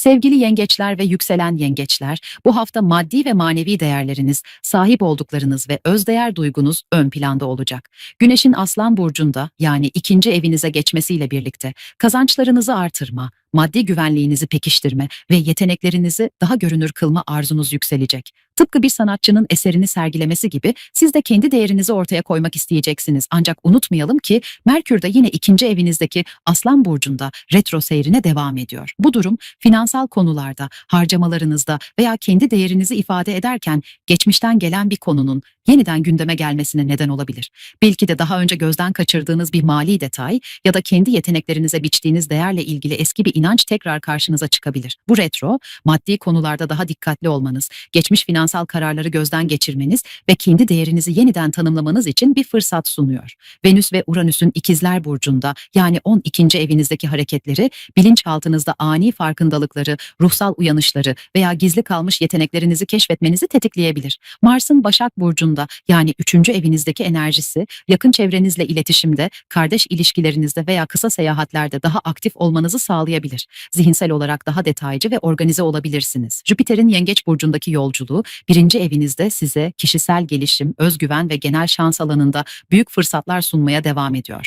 Sevgili yengeçler ve yükselen yengeçler, bu hafta maddi ve manevi değerleriniz, sahip olduklarınız ve özdeğer duygunuz ön planda olacak. Güneşin Aslan burcunda yani ikinci evinize geçmesiyle birlikte kazançlarınızı artırma, maddi güvenliğinizi pekiştirme ve yeteneklerinizi daha görünür kılma arzunuz yükselecek. Tıpkı bir sanatçının eserini sergilemesi gibi siz de kendi değerinizi ortaya koymak isteyeceksiniz. Ancak unutmayalım ki Merkür de yine ikinci evinizdeki Aslan burcunda retro seyrine devam ediyor. Bu durum finansal konularda, harcamalarınızda veya kendi değerinizi ifade ederken geçmişten gelen bir konunun yeniden gündeme gelmesine neden olabilir. Belki de daha önce gözden kaçırdığınız bir mali detay ya da kendi yeteneklerinize biçtiğiniz değerle ilgili eski bir inanç tekrar karşınıza çıkabilir. Bu retro, maddi konularda daha dikkatli olmanız, geçmiş finansal kararları gözden geçirmeniz ve kendi değerinizi yeniden tanımlamanız için bir fırsat sunuyor. Venüs ve Uranüs'ün ikizler burcunda yani 12. evinizdeki hareketleri bilinçaltınızda ani farkındalıkları, ruhsal uyanışları veya gizli kalmış yeteneklerinizi keşfetmenizi tetikleyebilir. Mars'ın Başak burcunda yani 3. evinizdeki enerjisi yakın çevrenizle iletişimde, kardeş ilişkilerinizde veya kısa seyahatlerde daha aktif olmanızı sağlayabilir. Zihinsel olarak daha detaycı ve organize olabilirsiniz. Jüpiter'in Yengeç burcundaki yolculuğu birinci evinizde size kişisel gelişim, özgüven ve genel şans alanında büyük fırsatlar sunmaya devam ediyor.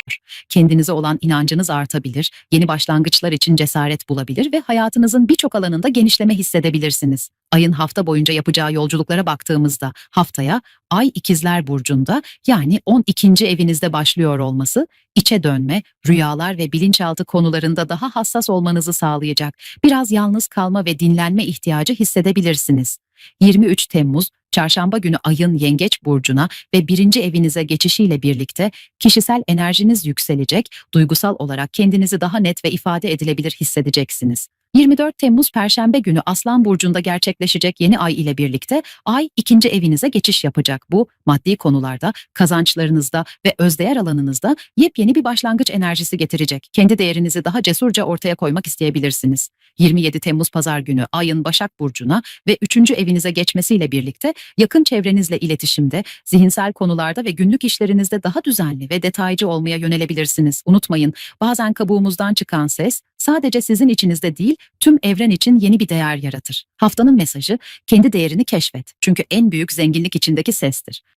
Kendinize olan inancınız artabilir, yeni başlangıçlar için cesaret bulabilir ve hayatınızın birçok alanında genişleme hissedebilirsiniz. Ayın hafta boyunca yapacağı yolculuklara baktığımızda haftaya Ay İkizler burcunda yani 12. evinizde başlıyor olması içe dönme, rüyalar ve bilinçaltı konularında daha hassas olmanızı sağlayacak. Biraz yalnız kalma ve dinlenme ihtiyacı hissedebilirsiniz. 23 Temmuz Çarşamba günü ayın Yengeç burcuna ve birinci evinize geçişiyle birlikte kişisel enerjiniz yükselecek, duygusal olarak kendinizi daha net ve ifade edilebilir hissedeceksiniz. 24 Temmuz Perşembe günü Aslan Burcu'nda gerçekleşecek yeni ay ile birlikte ay ikinci evinize geçiş yapacak. Bu maddi konularda, kazançlarınızda ve özdeğer alanınızda yepyeni bir başlangıç enerjisi getirecek. Kendi değerinizi daha cesurca ortaya koymak isteyebilirsiniz. 27 Temmuz Pazar günü ayın Başak Burcu'na ve 3. evinize geçmesiyle birlikte yakın çevrenizle iletişimde, zihinsel konularda ve günlük işlerinizde daha düzenli ve detaycı olmaya yönelebilirsiniz. Unutmayın, bazen kabuğumuzdan çıkan ses sadece sizin içinizde değil, tüm evren için yeni bir değer yaratır. Haftanın mesajı, kendi değerini keşfet. Çünkü en büyük zenginlik içindeki sestir.